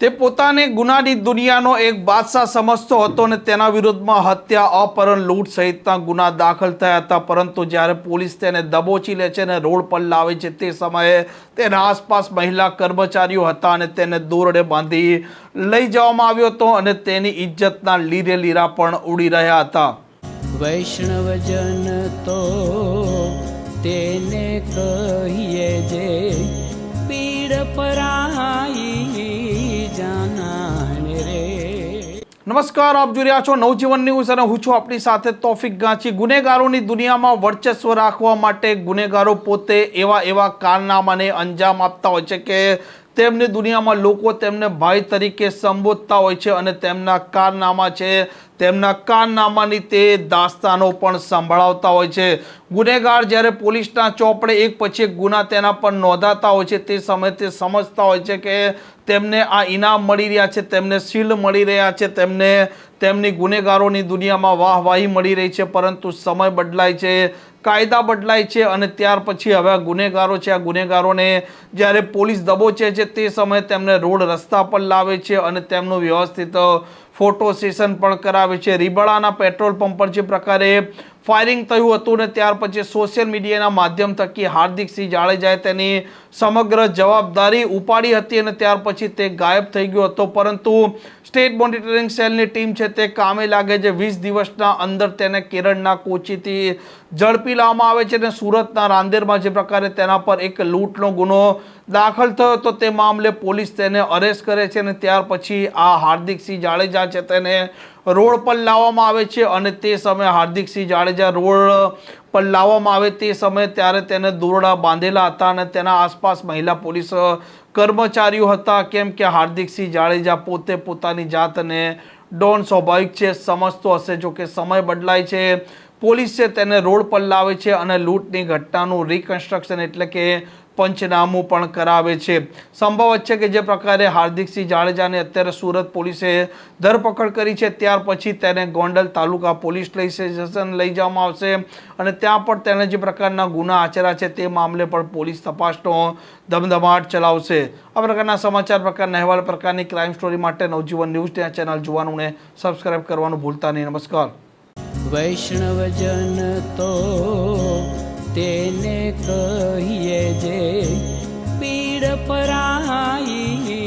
તે પોતાને ગુનાની દુનિયાનો એક બાદશાહ સમજતો હતો અને તેના વિરુદ્ધમાં હત્યા, અપહરણ, લૂંટ સહિતના ગુના દાખલ થયા હતા. પરંતુ જ્યારે પોલીસ તેને દબોચી લે છે અને રોડ પર લાવે છે, તે સમયે તેના આસપાસ મહિલા કર્મચારીઓ હતા અને તેને દોરડે બાંધી લઈ જવામાં આવ્યો હતો અને તેની ઇજ્જતના લીરે લીરા પણ ઉડી રહ્યા હતા. વૈષ્ણવજન તો તેને કહીએ જે નમસ્કાર, આપ જોઈ રહ્યા છો નવજીવન ન્યૂઝ અને હું છું આપણી સાથે તોફિક ગાંચી. ગુનેગારોની દુનિયામાં વર્ચસ્વ રાખવા માટે ગુનેગારો પોતે એવા એવા કારનામાને અંજામ આપતા હોય છે કે તેમની દુનિયામાં લોકો તેમને ભાઈ તરીકે સંબોધતા હોય છે અને તેમના કારનામા છે. તેમના કારનામાની તે દાસ્તાનો પણ સંભળાવતા હોય છે. ગુનેગાર જ્યારે પોલીસના ચોપડે એક પછી એક ગુના તેના પર નોંધાતા હોય છે, તે સમયે તે સમજતા હોય છે કે તેમને આ ઇનામ મળી રહ્યા છે, તેમને શીલ મળી રહ્યા છે, તેમને તેમની ગુનેગારોની દુનિયામાં વાહવાહી મળી રહી છે, પરંતુ સમય બદલાય છે. કાયદા બદલાય છે અને ત્યાર પછી હવે આ ગુનેગારો છે, આ ગુનેગારોને જ્યારે પોલીસ દબોચે છે તે સમયે તેમને રોડ રસ્તા પર લાવે છે અને તેમનું વ્યવસ્થિત ફોટો સેશન પણ કરાવે છે. રીબળાના પેટ્રોલ પંપ પર જે પ્રકારે ફાયરિંગ થયું હતું ને ત્યાર પછી સોશિયલ મીડિયાના માધ્યમ થકી હાર્દિકસિંહ જાડેજાએ તેની સમગ્ર જવાબદારી ઉપાડી હતી અને ત્યાર પછી તે ગાયબ થઈ ગયો હતો. પરંતુ સ્ટેટ મોનિટરિંગ સેલની ટીમ છે તે કામે લાગે છે. વીસ દિવસના અંદર તેને કેરળના કોચીથી ઝડપી લાવવામાં આવે છે અને સુરતના રાંદેરમાં જે પ્રકારે તેના પર એક લૂંટનો ગુનો દાખલ થયો તો તે મામલે પોલીસ તેને અરેસ્ટ કરે છે અને ત્યાર પછી આ હાર્દિકસિંહ જાડેજા છે, તેને રોડ પર લાવવામાં આવે છે અને તે સમયે હાર્દિકસિંહ જાડેજા રોડ પર લાવવામાં આવે તે સમયે ત્યારે તેને દોરડા બાંધેલા હતા અને તેના આસપાસ મહિલા પોલીસ કર્મચારીઓ હતા. કેમ કે હાર્દિકસિંહ જાડેજા પોતે પોતાની જાતને ડોન સ્વાભાવિક છે, સમજતો હશે. જો કે સમય બદલાય છે, પોલીસ તેને રોડ પર લાવે છે અને લૂંટની ઘટનાનું રિકન્સ્ટ્રક્શન એટલે કે પંચનામું પણ કરાવે છે. સંભવ છે કે જે પ્રકારે હાર્દિકસિંહ જાડેજાને અત્યારે સુરત પોલીસે ધરપકડ કરી છે, ત્યાર પછી તેને ગોંડલ તાલુકા પોલીસ લઈ સ્ટેશન લઈ જવામાં આવશે અને ત્યાં પણ તેને જે પ્રકારના ગુના આચર્યા છે તે મામલે પણ પોલીસ તપાસનો ધમધમાટ ચલાવશે. આ પ્રકારના સમાચાર, પ્રકારના અહેવાલ, પ્રકારની ક્રાઇમ સ્ટોરી માટે નવજીવન ન્યૂઝ ત્યાં ચેનલ જોવાનું ને સબસ્ક્રાઇબ કરવાનું ભૂલતા નહીં. નમસ્કાર. વૈષ્ણવજન તો તેને કહીએ જે પીડ પરાઈ